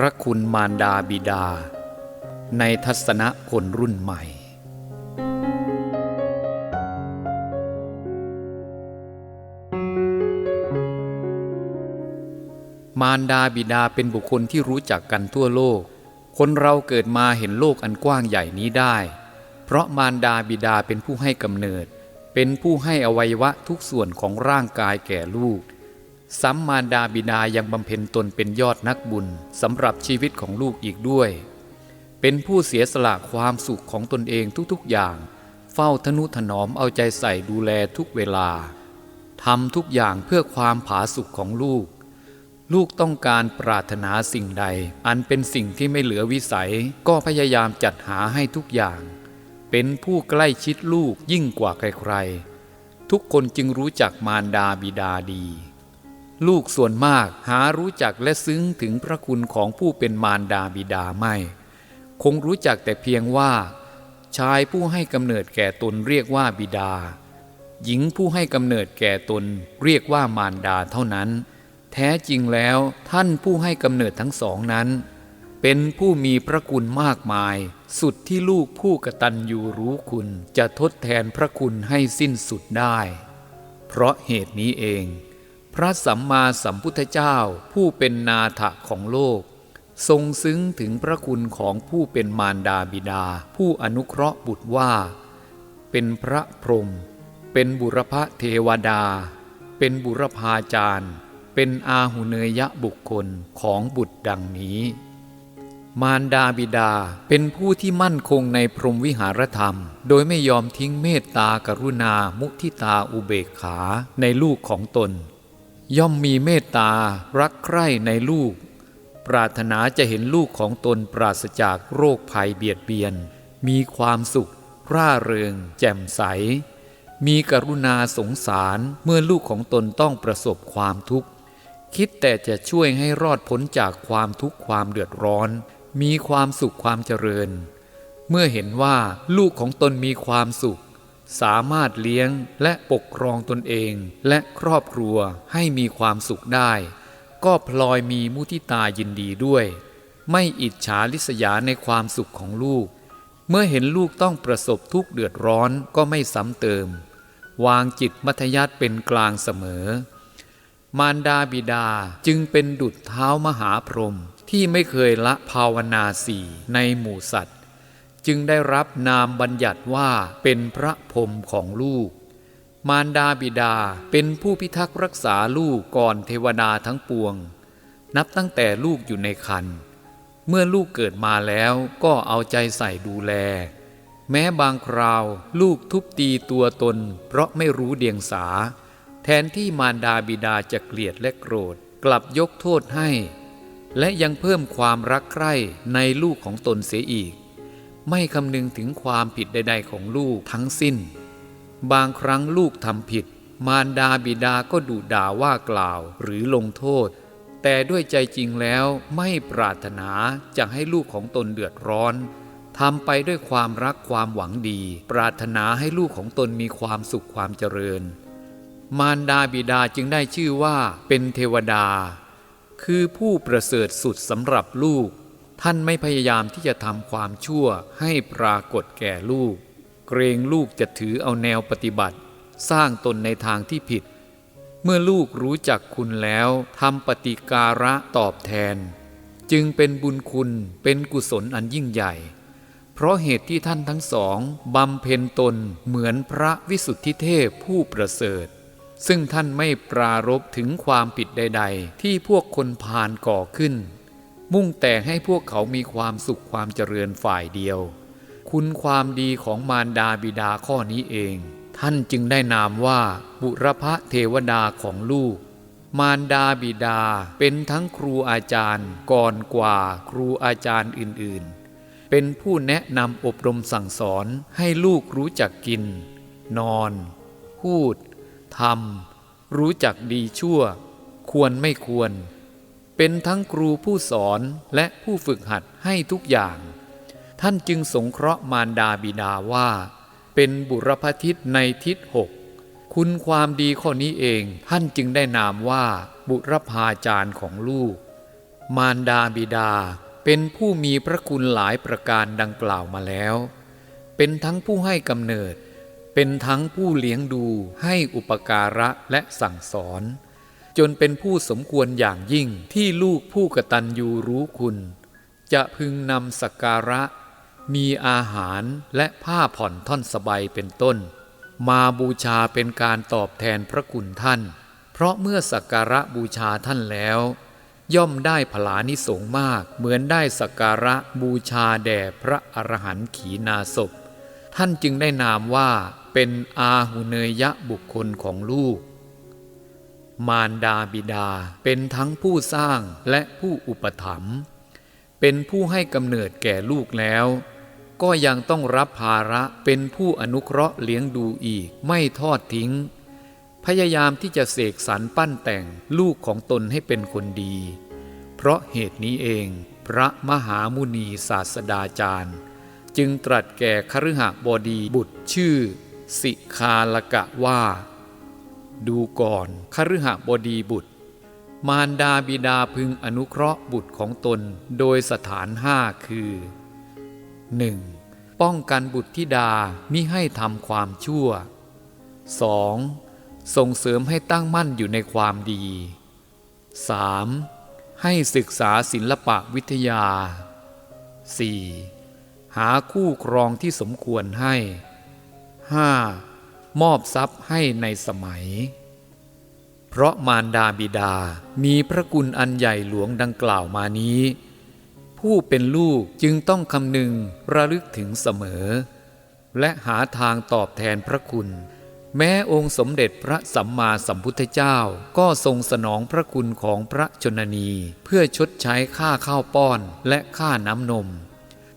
พระคุณมารดาบิดา ในทัศนะคนรุ่นใหม่ มารดาบิดาเป็นบุคคลที่รู้จักกันทั่วโลก คนเราเกิดมาเห็นโลกอันกว้างใหญ่นี้ได้ เพราะมารดาบิดาเป็นผู้ให้กำเนิด เป็นผู้ให้อวัยวะทุกส่วนของร่างกายแก่ลูก สัมมารดาบิดายังบำเพ็ญตนเป็นยอดนักบุญสำหรับชีวิตของลูกอีกด้วย เป็นผู้เสียสละความสุขของตนเองทุกๆอย่าง เฝ้าทนุถนอมเอาใจใส่ดูแลทุกเวลาทำทุกอย่างเพื่อความผาสุกของลูก ลูกต้องการปรารถนาสิ่งใด อันเป็นสิ่งที่ไม่เหลือวิสัยก็พยายามจัดหาให้ทุกอย่าง เป็นผู้ใกล้ชิดลูกยิ่งกว่าใครๆทุกคนจึงรู้จักมารดาบิดาดี ลูกส่วนมากหารู้จักและซึ้งถึงพระคุณของผู้เป็นมารดาบิดาไม่ คงรู้จักแต่เพียงว่า ชายผู้ให้กำเนิดแก่ตนเรียกว่าบิดา หญิงผู้ให้กำเนิดแก่ตนเรียกว่ามารดาเท่านั้น แท้จริงแล้วท่านผู้ให้กำเนิดทั้งสองนั้น เป็นผู้มีพระคุณมากมาย สุดที่ลูกผู้กตัญญูรู้คุณจะทดแทนพระคุณให้สิ้นสุดได้ เพราะเหตุนี้เอง พระสัมมาสัมพุทธเจ้าผู้เป็นนาถะของโลก ทรงซึ้งถึงพระคุณของผู้เป็นมารดาบิดา ผู้อนุเคราะห์บุตรว่า เป็นพระพรหมเป็นบุรพเทวดา เป็นบุรพาจารย์ เป็นอาหุเนยะบุคคลของบุตรดังนี้ มารดาบิดาเป็นผู้ที่มั่นคงในพรหมวิหารธรรม โดยไม่ยอมทิ้งเมตตากรุณามุทิตาอุเบกขาในลูกของตน ย่อมมีเมตตารักใคร่ในลูก ปรารถนาจะเห็นลูกของตนปราศจากโรคภัยเบียดเบียน มีความสุข ร่าเริง แจ่มใส มีกรุณาสงสารเมื่อลูกของตนต้องประสบความทุกข์ คิดแต่จะช่วยให้รอดพ้นจากความทุกข์ความเดือดร้อน มีความสุขความเจริญ เมื่อเห็นว่าลูกของตนมีความสุข สามารถเลี้ยงและปกครองตนเองและครอบครัวให้มีความสุขได้ ก็พลอยมีมุทิตายินดีด้วย ไม่อิจฉาลิษยาในความสุขของลูก เมื่อเห็นลูกต้องประสบทุกข์เดือดร้อนก็ไม่ซ้ำเติม วางจิตมัธยัติเป็นกลางเสมอ มารดาบิดาจึงเป็นดุจเท้ามหาพรหมที่ไม่เคยละภาวนาสี่ในหมู่สัตว์ จึงได้รับนามบัญญัติว่าเป็นพระพรมของลูก มารดาบิดาเป็นผู้พิทักษ์รักษาลูกก่อนเทวดาทั้งปวง นับตั้งแต่ลูกอยู่ในครรภ์เมื่อลูกเกิดมาแล้วก็เอาใจใส่ดูแล แม้บางคราวลูกทุบตีตัวตน เพราะไม่รู้เดียงสา แทนที่มารดาบิดาจะเกลียดและโกรธกลับยกโทษให้ และยังเพิ่มความรักใคร่ในลูกของตนเสียอีก ไม่คำนึงถึงความผิดใด ๆ ของลูกทั้งสิ้น บางครั้งลูกทำผิด มารดาบิดาก็ดุด่าว่ากล่าวหรือลงโทษ แต่ด้วยใจจริงแล้วไม่ปรารถนาจะให้ลูกของตนเดือดร้อนทำไปด้วยความรักความหวังดี ปรารถนาให้ลูกของตนมีความสุขความเจริญ มารดาบิดาจึงได้ชื่อว่าเป็นเทวดา คือผู้ประเสริฐสุดสำหรับลูก ท่านไม่พยายามที่จะทำความชั่วให้ปรากฏแก่ลูก เกรงลูกจะถือเอาแนวปฏิบัติ สร้างตนในทางที่ผิด เมื่อลูกรู้จักคุณแล้วทำปฏิการะตอบแทน จึงเป็นบุญคุณเป็นกุศลอันยิ่งใหญ่ เพราะเหตุที่ท่านทั้งสองบำเพ็ญตนเหมือนพระวิสุทธิเทพผู้ประเสริฐ ซึ่งท่านไม่ปรารบถึงความผิดใด ๆ ที่พวกคนพาลก่อขึ้น มุ่งแต่ให้พวกเขามีความสุขความเจริญฝ่ายเดียว คุณความดีของมารดาบิดาข้อนี้เอง ท่านจึงได้นามว่า บุรพเทวดาของลูก มารดาบิดาเป็นทั้งครูอาจารย์ ก่อนกว่าครูอาจารย์อื่นๆ เป็นผู้แนะนำอบรมสั่งสอนให้ลูกรู้จักกิน นอน พูดทำรู้จักดีชั่ว ควรไม่ควร เป็นทั้งครูผู้สอนและผู้ฝึกหัดให้ทุกอย่าง ท่านจึงสงเคราะห์มารดาบิดาว่า เป็นบุรพทิศในทิศหกคุณความดีข้อนี้เองท่านจึงได้นามว่าบุรพาจารย์ของลูก มารดาบิดาเป็นผู้มีพระคุณหลายประการดังกล่าวมาแล้ว เป็นทั้งผู้ให้กำเนิด เป็นทั้งผู้เลี้ยงดูให้อุปการะและสั่งสอน จนเป็นผู้สมควรอย่างยิ่งที่ลูกผู้กตัญญูรู้คุณ จะพึงนำสักการะ มีอาหารและผ้าผ่อนท่อนสบายเป็นต้น มาบูชาเป็นการตอบแทนพระคุณท่าน เพราะเมื่อสักการะบูชาท่านแล้ว ย่อมได้ผลานิสงมากเหมือนได้สักการะบูชาแด่พระอรหันต์ขีนาศพ ท่านจึงได้นามว่าเป็นอาหุเนยยะบุคคลของลูก มารดาบิดาเป็นทั้งผู้สร้างและผู้อุปถัมภ์เป็นผู้ให้กำเนิดแก่ลูกแล้ว ก็ยังต้องรับภาระเป็นผู้อนุเคราะห์เลี้ยงดูอีกไม่ทอดทิ้ง พยายามที่จะเสกสรรปั้นแต่งลูกของตนให้เป็นคนดี เพราะเหตุนี้เอง พระมหามุนีศาสดาจารย์ จึงตรัสแก่คฤหบดีบุตรชื่อ สิคาลกะว่า ดูก่อนคฤหบดีบุตร มารดาบิดาพึงอนุเคราะห์บุตรของตนโดยสถานห้าคือ 1. ป้องกันบุตรธิดามิให้ทำความชั่ว 2. ส่งเสริมให้ตั้งมั่นอยู่ในความดี 3. ให้ศึกษาศิลปะวิทยา 4. หาคู่ครองที่สมควรให้ 5. มอบทรัพย์ให้ในสมัย เพราะมารดาบิดามีพระคุณอันใหญ่หลวงดังกล่าวมานี้ ผู้เป็นลูกจึงต้องคำนึงระลึกถึงเสมอ และหาทางตอบแทนพระคุณ แม้องค์สมเด็จพระสัมมาสัมพุทธเจ้าก็ทรงสนองพระคุณของพระชนนี เพื่อชดใช้ค่าข้าวป้อนและค่าน้ำนม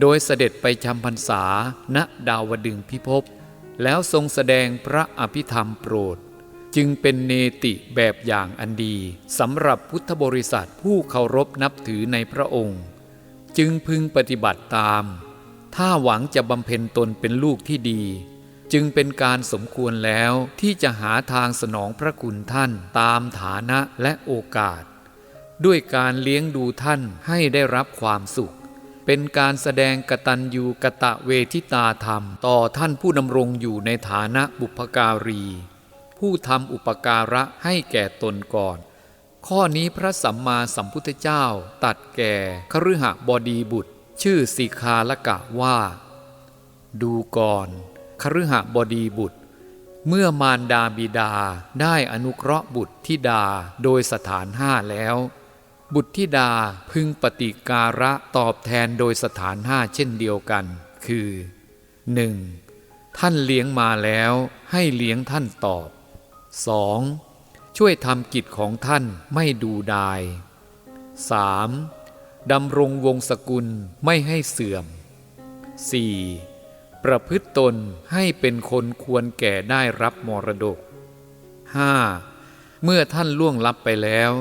โดยเสด็จไปจำพรรษาณดาวดึงพิภพ แล้วทรงแสดงพระอภิธรรมโปรด จึงเป็นเนติแบบอย่างอันดีสำหรับพุทธบริษัทผู้เคารพนับถือในพระองค์ จึงพึงปฏิบัติตาม ถ้าหวังจะบำเพ็ญตนเป็นลูกที่ดี จึงเป็นการสมควรแล้วที่จะหาทางสนองพระคุณท่านตามฐานะและโอกาส ด้วยการเลี้ยงดูท่านให้ได้รับความสุข เป็นการแสดงกตัญญูกะตะเวทิตาธรรม ต่อท่านผู้ดำรงอยู่ในฐานะบุพการี ผู้ทำอุปการะให้แก่ตนก่อน ข้อนี้พระสัมมาสัมพุทธเจ้าตัดแก่คฤหบดีบุตร ชื่อสิคาละกะว่า ดูก่อนคฤหบดีบุตร เมื่อมารดาบิดาได้อนุเคราะห์บุตรธิดาโดยสถานห้าแล้ว บุตรธิดาพึงปฏิการะตอบแทนโดยสถานห้าเช่นเดียวกัน คือ 1. ท่านเลี้ยงมาแล้วให้เลี้ยงท่านตอบ 2. ช่วยทำกิจของท่านไม่ดูดาย 3. ดำรงวงศกุลไม่ให้เสื่อม 4. ประพฤติตนให้เป็นคนควรแก่ได้รับมรดก 5. เมื่อท่านล่วงลับไปแล้ว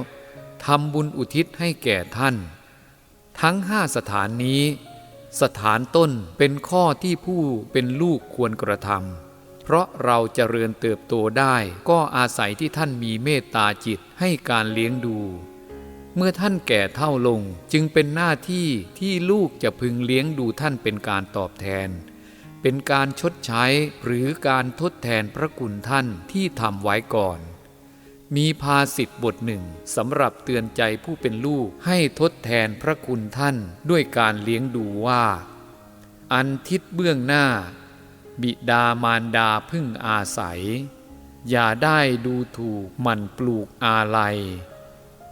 ทำบุญอุทิศให้แก่ท่าน ทั้งห้าสถานนี้ สถานต้นเป็นข้อที่ผู้เป็นลูกควรกระทำเพราะเราจเจริญเติบโตได้ก็อาศัยที่ท่านมีเมตตาจิตให้การเลี้ยงดู เมื่อท่านแก่เท่าลงจึงเป็นหน้าที่ที่ลูกจะพึงเลี้ยงดูท่านเป็นการตอบแทน เป็นการชดใช้หรือการทดแทนพระคุณท่านที่ทำไว้ก่อน มีภาษิตบทหนึ่งสำหรับเตือนใจผู้เป็นลูกให้ทดแทนพระคุณท่านด้วยการเลี้ยงดูว่า อันทิศเบื้องหน้า บิดามารดาพึ่งอาศัย อย่าได้ดูถูกมันปลูกอาลัย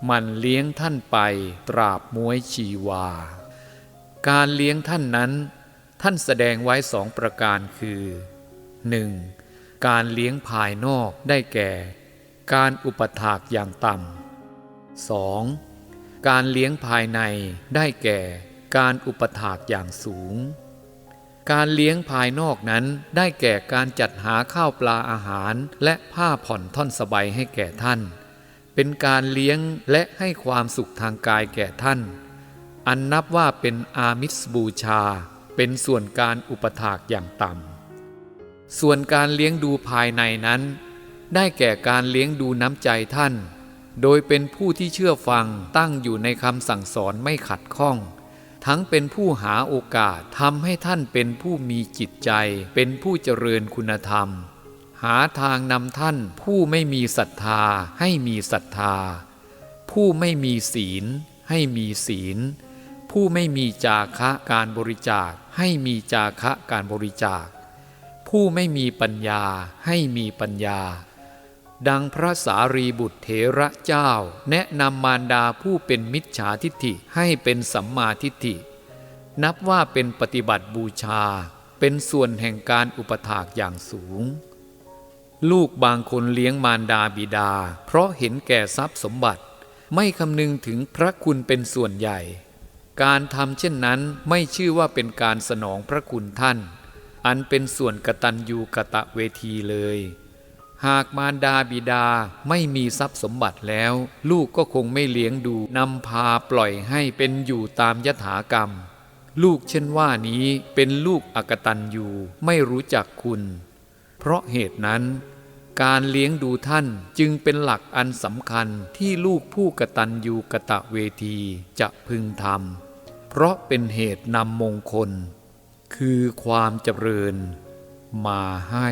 มันเลี้ยงท่านไปตราบมวยชีวา การเลี้ยงท่านนั้น ท่านแสดงไว้สองประการคือ 1. การเลี้ยงภายนอกได้แก่ การอุปถากอย่างต่ำ 2. การเลี้ยงภายในได้แก่การอุปถากอย่างสูง การเลี้ยงภายนอกนั้นได้แก่การจัดหาข้าวปลาอาหารและผ้าผ่อนท่อนสบายให้แก่ท่าน เป็นการเลี้ยงและให้ความสุขทางกายแก่ท่าน อันนับว่าเป็นอามิสบูชา เป็นส่วนการอุปถากอย่างต่ำ ส่วนการเลี้ยงดูภายในนั้น ได้แก่การเลี้ยงดูน้ำใจท่าน โดยเป็นผู้ที่เชื่อฟังตั้งอยู่ในคำสั่งสอนไม่ขัดข้อง ทั้งเป็นผู้หาโอกาสทำให้ท่านเป็นผู้มีจิตใจ เป็นผู้เจริญคุณธรรม หาทางนำท่านผู้ไม่มีศรัทธาให้มีศรัทธา ผู้ไม่มีศีล ให้มีศีล ผู้ไม่มีจาคะการบริจาค ให้มีจาคะการบริจาค ผู้ไม่มีปัญญาให้มีปัญญา ดังพระสารีบุตรเถระเจ้า แนะนำมารดาผู้เป็นมิจฉาทิฏฐิให้เป็นสัมมาทิฏฐิ นับว่าเป็นปฏิบัติบูชา เป็นส่วนแห่งการอุปถากอย่างสูง ลูกบางคนเลี้ยงมารดาบิดา เพราะเห็นแก่ทรัพย์สมบัติ ไม่คำนึงถึงพระคุณเป็นส่วนใหญ่ การทำเช่นนั้นไม่ชื่อว่าเป็นการสนองพระคุณท่าน อันเป็นส่วนกตัญญูกะตะเวทีเลย หากมารดาบิดาไม่มีทรัพย์สมบัติแล้ว ลูกก็คงไม่เลี้ยงดูนำพาปล่อยให้เป็นอยู่ตามยถากรรม ลูกเช่นว่านี้เป็นลูกอกตัญญูไม่รู้จักคุณ เพราะเหตุนั้น การเลี้ยงดูท่านจึงเป็นหลักอันสำคัญที่ลูกผู้กตัญญูกะตะเวทีจะพึงทำเพราะเป็นเหตุนำมงคล คือความเจริญ มาให้